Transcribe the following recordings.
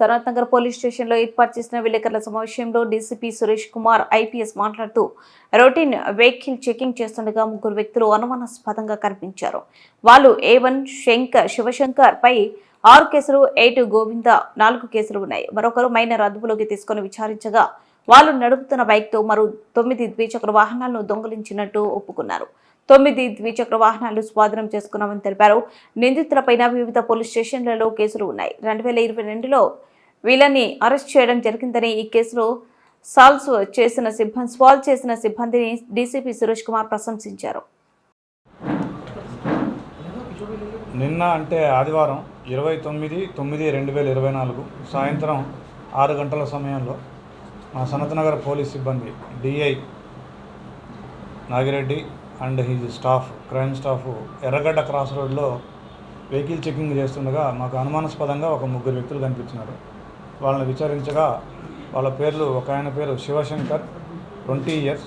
Sanath Nagar police స్టేషన్లో ఏర్పాటు చేసిన విలేకరుల సమావేశంలో డీసీపీ సురేష్ కుమార్ ఐపీఎస్ మాట్లాడుతూ రొటీన్ వెహికల్ చెకింగ్ చేస్తుండగా ముగ్గురు వ్యక్తులు అనుమానాస్పదంగా కనిపించారు. వాళ్ళు ఏ వన్ శంకర్ శివశంకర్ పై ఆరు కేసులు ఎయిట్ గోవింద నాలుగు కేసులు ఉన్నాయి. మరొకరు మైనర్ అదుపులోకి తీసుకొని విచారించగా వాళ్ళు నడుపుతున్న బైక్తో మరో తొమ్మిది ద్విచక్ర వాహనాలను దొంగిలించినట్టు ఒప్పుకున్నారు. తొమ్మిది ద్విచక్ర వాహనాలు స్వాధీనం చేసుకున్నామని తెలిపారు. నిందితులపైన వివిధ పోలీస్ స్టేషన్లలో కేసులు ఉన్నాయి. రెండు వేల ఇరవై రెండులో వీళ్ళని అరెస్ట్ చేయడం జరిగిందని ఈ కేసులో సాల్వ్ చేసిన సిబ్బంది సాల్వ్ చేసిన సిబ్బందిని డీసీపీ సురేష్ కుమార్ ప్రశంసించారు. నిన్న అంటే ఆదివారం ఇరవై తొమ్మిది తొమ్మిది రెండు వేల ఇరవై నాలుగు సాయంత్రం ఆరు గంటల సమయంలో మా సనత్నగర్ పోలీస్ సిబ్బంది DI Nagireddy and his staff crime staff Erragadda cross రోడ్లో వెహికల్ చెకింగ్ చేస్తుండగా మాకు అనుమానాస్పదంగా ఒక ముగ్గురు వ్యక్తులు కనిపించినారు. వాళ్ళని విచారించగా వాళ్ళ పేర్లు ఒక ఆయన పేరు శివశంకర్ ట్వంటీ ఇయర్స్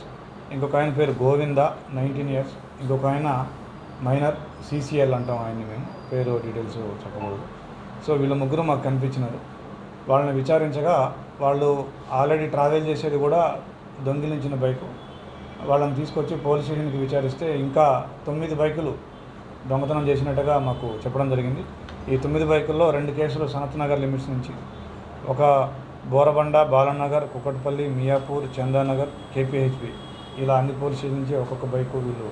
ఇంకొక ఆయన పేరు గోవింద నైన్టీన్ ఇయర్స్ ఇంకొక ఆయన మైనర్ సీసీఎల్ అంటాం ఆయన్ని మేము పేరు డీటెయిల్స్ చెప్పకూడదు. సో వీళ్ళ ముగ్గురు మాకు కనిపించినారు. వాళ్ళని విచారించగా వాళ్ళు ఆల్రెడీ ట్రావెల్ చేసేది కూడా దొంగిలించిన బైకు. వాళ్ళని తీసుకొచ్చి పోలీస్ స్టేషన్కి విచారిస్తే ఇంకా తొమ్మిది బైకులు దొంగతనం చేసినట్టుగా మాకు చెప్పడం జరిగింది. ఈ తొమ్మిది బైకుల్లో రెండు కేసులు సనత్ నగర్ లిమిట్స్ నుంచి. ఒక బోరబండ బాలనగర్ కుకట్పల్లి మియాపూర్ చందానగర్ కేపీహెచ్పి ఇలా అన్ని పోలీస్ స్టేషన్ నుంచి ఒక్కొక్క బైకు వీళ్ళు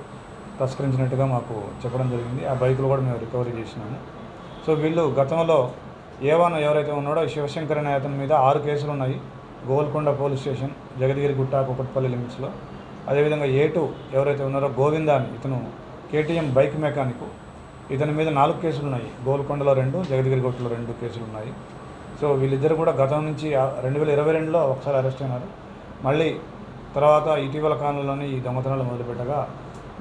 తస్కరించినట్టుగా మాకు చెప్పడం జరిగింది. ఆ బైకులు కూడా మేము రికవరీ చేసినాము. సో వీళ్ళు గతంలో ఏవన్ ఎవరైతే ఉన్నాడో శివశంకర్ అనే అతని మీద ఆరు కేసులు ఉన్నాయి. గోల్కొండ పోలీస్ స్టేషన్ జగదగిరి గుట్ట కుకట్పల్లి లిమిట్స్లో. అదేవిధంగా ఏ టూ ఎవరైతే ఉన్నారో గోవింద అని ఇతను కేటీఎం బైక్ మెకానిక్. ఇతని మీద నాలుగు కేసులు ఉన్నాయి. గోల్కొండలో రెండు జగదగిరి గుట్టలో రెండు కేసులు ఉన్నాయి. సో వీళ్ళిద్దరు కూడా గతం నుంచి రెండు వేల ఇరవై రెండులో ఒకసారి అరెస్ట్ అయినారు. మళ్ళీ తర్వాత ఇటీవల కాలంలోనే ఈ దొంగతనాలు మొదలుపెట్టగా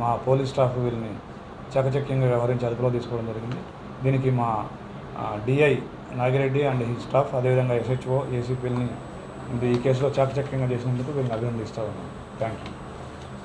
మా పోలీస్ స్టాఫ్ వీళ్ళని చకచక్యంగా వ్యవహరించి అదుపులో తీసుకోవడం జరిగింది. దీనికి మా డిఐ నాగిరెడ్డి అండ్ ఈ స్టాఫ్ అదేవిధంగా ఎస్హెచ్ఓ ఏసీపీలని ఈ కేసులో చాకచక్యంగా చేసినందుకు వీళ్ళని అభినందిస్తా ఉన్నాను థ్యాంక్ యూ